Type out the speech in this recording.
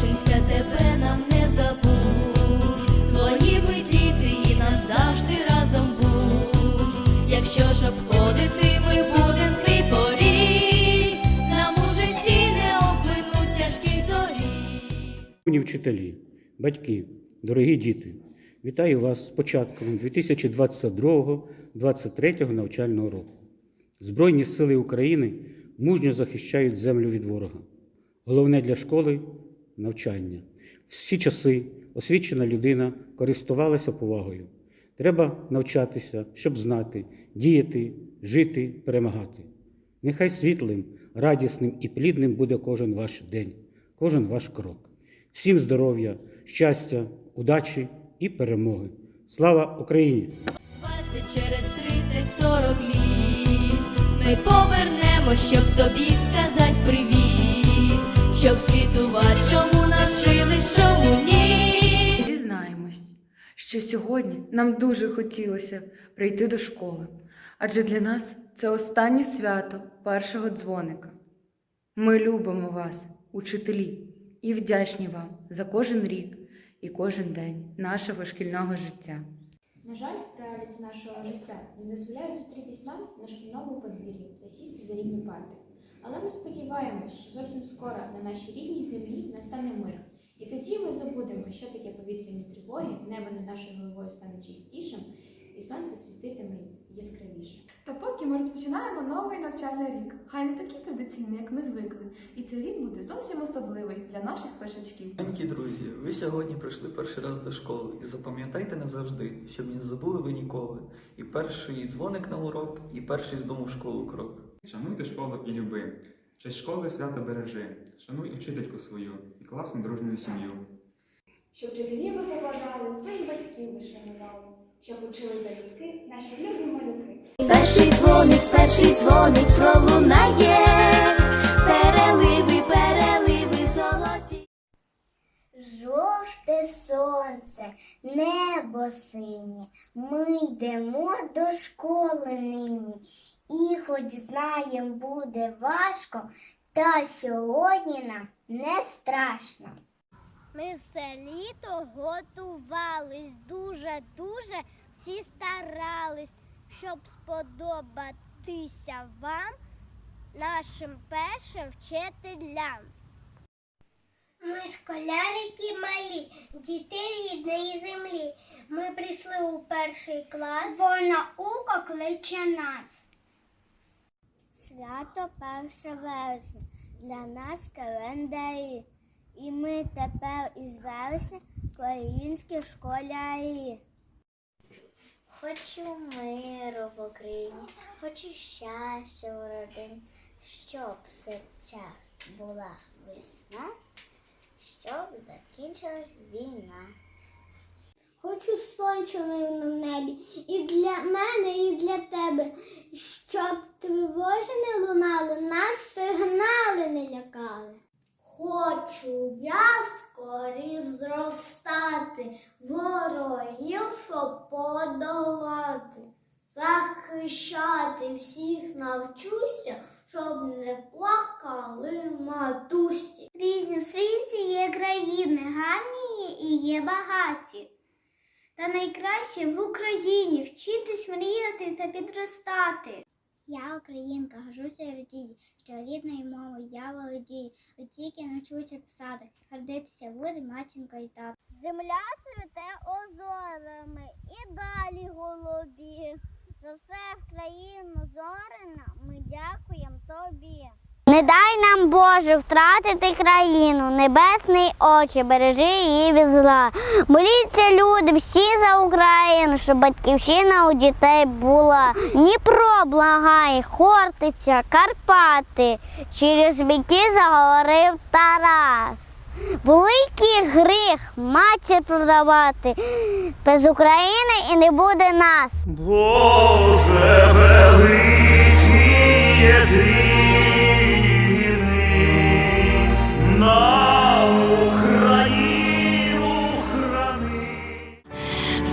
Вишенська, тебе нам не забудь. Твоїми діти і нам завжди разом будь. Якщо ж обходити ми будем твій поріг, нам у житті не обминуть тяжких доріг. Вчителі, батьки, дорогі діти, вітаю вас з початком 2022-2023 навчального року. Збройні сили України мужньо захищають землю від ворога. Головне для школи навчання. Всі часи освічена людина користувалася повагою. Треба навчатися, щоб знати, діяти, жити, перемагати. Нехай світлим, радісним і плідним буде кожен ваш день, кожен ваш крок. Всім здоров'я, щастя, удачі і перемоги. Слава Україні! 20 через 30, 40 літ Ми повернемо, щоб тобі сказать привіт, щоб світувати, що сьогодні нам дуже хотілося прийти до школи, адже для нас це останнє свято першого дзвоника. Ми любимо вас, учителі, і вдячні вам за кожен рік і кожен день нашого шкільного життя. На жаль, реалії нашого життя не дозволяють зустрітись нам на шкільному подвір'ї та сісти за рідні парти. Але ми сподіваємось, що зовсім скоро на нашій рідній землі настане мир. І тоді ми забудемо, що таке повітряні тривоги, небо над нашою головою стане чистішим, і сонце світитиме яскравіше. Та поки ми розпочинаємо новий навчальний рік. Хай не такий традиційний, як ми звикли. І цей рік буде зовсім особливий для наших першачків. Маленькі друзі, ви сьогодні прийшли перший раз до школи і запам'ятайте назавжди, щоб не забули ви ніколи. І перший дзвоник на урок, і перший з дому в школу крок. Шануйте школу і люби. Честь школи свято бережи. Шануй учительку свою і класну дружню сім'ю. Щоб вчителів ви поважали, своїх батьків ви шанували, щоб учили залюбки наші любі малюки. Перший дзвоник, перший дзвоник пролунає, переливи, переливи золоті. Жовте сонце, небо синє, ми йдемо до школи нині. І хоч знаєм буде важко, та сьогодні нам не страшно. Ми все літо готувались, дуже-дуже всі старались, щоб сподобатися вам, нашим першим вчителям. Ми школярики малі, діти рідної землі. Ми прийшли у перший клас, бо наука кличе нас. Свято 1 вересня для нас календарі. І ми тепер із вересня українські школярі. Хочу миру в Україні, хочу щастя у родині, щоб в серцях була весна щоб закінчилась війна. Хочу сонця в небі і для мене, і для тебе, щоб тривоги не лунали, нас сигнали не лякали. Хочу я скорі зростати, ворогів щоб подолати, захищати всіх навчуся, щоб не плакали матусі. Різні світі є країни, гарні і є багаті. Та найкраще в Україні вчитись мріяти та підростати. Я українка, горжуся і радію, що рідною мовою я володію, от тільки навчуся писати, гордитися буде матінка і тато. Земля цвіте озорами і далі голубі. За все в країну зорина ми дякуємо тобі. Дай нам, Боже, втратити країну, небесний очі, бережи її від зла. Моліться, люди, всі за Україну, щоб батьківщина у дітей була. Дніпро благає, Хортиця, Карпати. Через віки заговорив Тарас. Великий гріх матір продавати. Без України і не буде нас. Боже